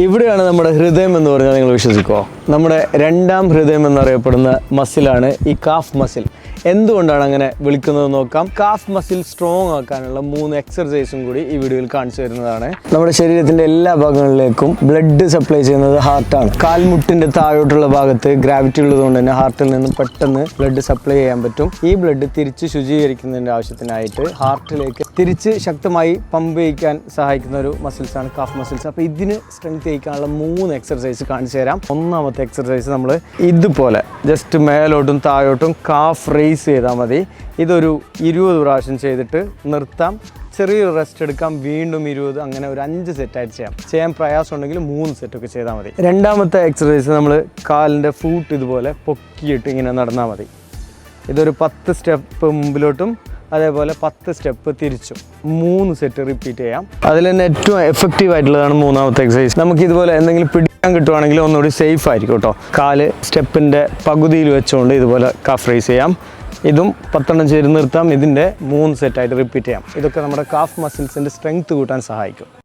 ഇവിടെയാണ് നമ്മുടെ ഹൃദയം എന്ന് പറഞ്ഞാൽ നിങ്ങൾ വിശ്വസിക്കുമോ നമ്മുടെ രണ്ടാം ഹൃദയം എന്നറിയപ്പെടുന്ന മസിലാണ് ഈ കാഫ് മസിൽ എന്തുകൊണ്ടാണ് അങ്ങനെ വിളിക്കുന്നത് നോക്കാം. കാഫ് മസിൽ സ്ട്രോങ് ആക്കാനുള്ള മൂന്ന് എക്സർസൈസും കൂടി ഈ വീഡിയോയിൽ കാണിച്ചു തരുന്നതാണ്. നമ്മുടെ ശരീരത്തിന്റെ എല്ലാ ഭാഗങ്ങളിലേക്കും ബ്ലഡ് സപ്ലൈ ചെയ്യുന്നത് ഹാർട്ടാണ് കാൽമുട്ടിന്റെ താഴോട്ടുള്ള ഭാഗത്ത് ഗ്രാവിറ്റി ഉള്ളതുകൊണ്ട് തന്നെ ഹാർട്ടിൽ നിന്ന് പെട്ടെന്ന് ബ്ലഡ് സപ്ലൈ ചെയ്യാൻ പറ്റും. ഈ ബ്ലഡ് തിരിച്ച് ശുചീകരിക്കുന്നതിന്റെ ആവശ്യത്തിനായിട്ട് ഹാർട്ടിലേക്ക് തിരിച്ച് ശക്തമായി പമ്പ് ചെയ്യിക്കാൻ സഹായിക്കുന്ന ഒരു മസിൽസ് ആണ് കാഫ് മസിൽസ് അപ്പോൾ ഇതിന് സ്ട്രെങ്ത് ചെയ്യിക്കാനുള്ള മൂന്ന് എക്സർസൈസ് കാണിച്ചു തരാം. ഒന്നാമത്തെ എക്സർസൈസ് നമ്മൾ ഇതുപോലെ ജസ്റ്റ് മേലോട്ടും താഴോട്ടും കാഫ് റേസ് ചെയ്താൽ മതി. ഇതൊരു ഇരുപത് പ്രാവശ്യം ചെയ്തിട്ട് നിർത്താം. ചെറിയൊരു റെസ്റ്റ് എടുക്കാം. വീണ്ടും ഇരുപത് അങ്ങനെ ഒരു അഞ്ച് സെറ്റായിട്ട് ചെയ്യാം. ചെയ്യാൻ പ്രയാസം ഉണ്ടെങ്കിൽ മൂന്ന് സെറ്റൊക്കെ ചെയ്താൽ മതി. രണ്ടാമത്തെ എക്സസൈസ് നമ്മൾ കാലിന്റെ ഫൂട്ട് ഇതുപോലെ പൊക്കിയിട്ട് ഇങ്ങനെ നടന്നാൽ മതി. ഇതൊരു പത്ത് സ്റ്റെപ്പ് മുമ്പിലോട്ടും അതേപോലെ പത്ത് സ്റ്റെപ്പ് തിരിച്ചും. മൂന്ന് സെറ്റ് റിപ്പീറ്റ് ചെയ്യാം. അതിൽ തന്നെ ഏറ്റവും എഫക്റ്റീവ് ആയിട്ടുള്ളതാണ് മൂന്നാമത്തെ എക്സസൈസ് നമുക്ക് ഇതുപോലെ എന്തെങ്കിലും പിടിക്കാൻ കിട്ടുവാണെങ്കിൽ ഒന്നുകൂടി സേഫ് ആയിരിക്കും കേട്ടോ. കാൽ സ്റ്റെപ്പിന്റെ പകുതിയിൽ വെച്ചുകൊണ്ട് ഇതുപോലെ കാഫ് റൈസ് ചെയ്യാം. ഇതും പത്തെണ്ണം ചേർന്ന് നിർത്താം. ഇതിന്റെ മൂന്ന് സെറ്റായിട്ട് റിപ്പീറ്റ് ചെയ്യാം. ഇതൊക്കെ നമ്മുടെ കാഫ് മസിൽസിന്റെ സ്ട്രെങ്ത് കൂട്ടാൻ സഹായിക്കും.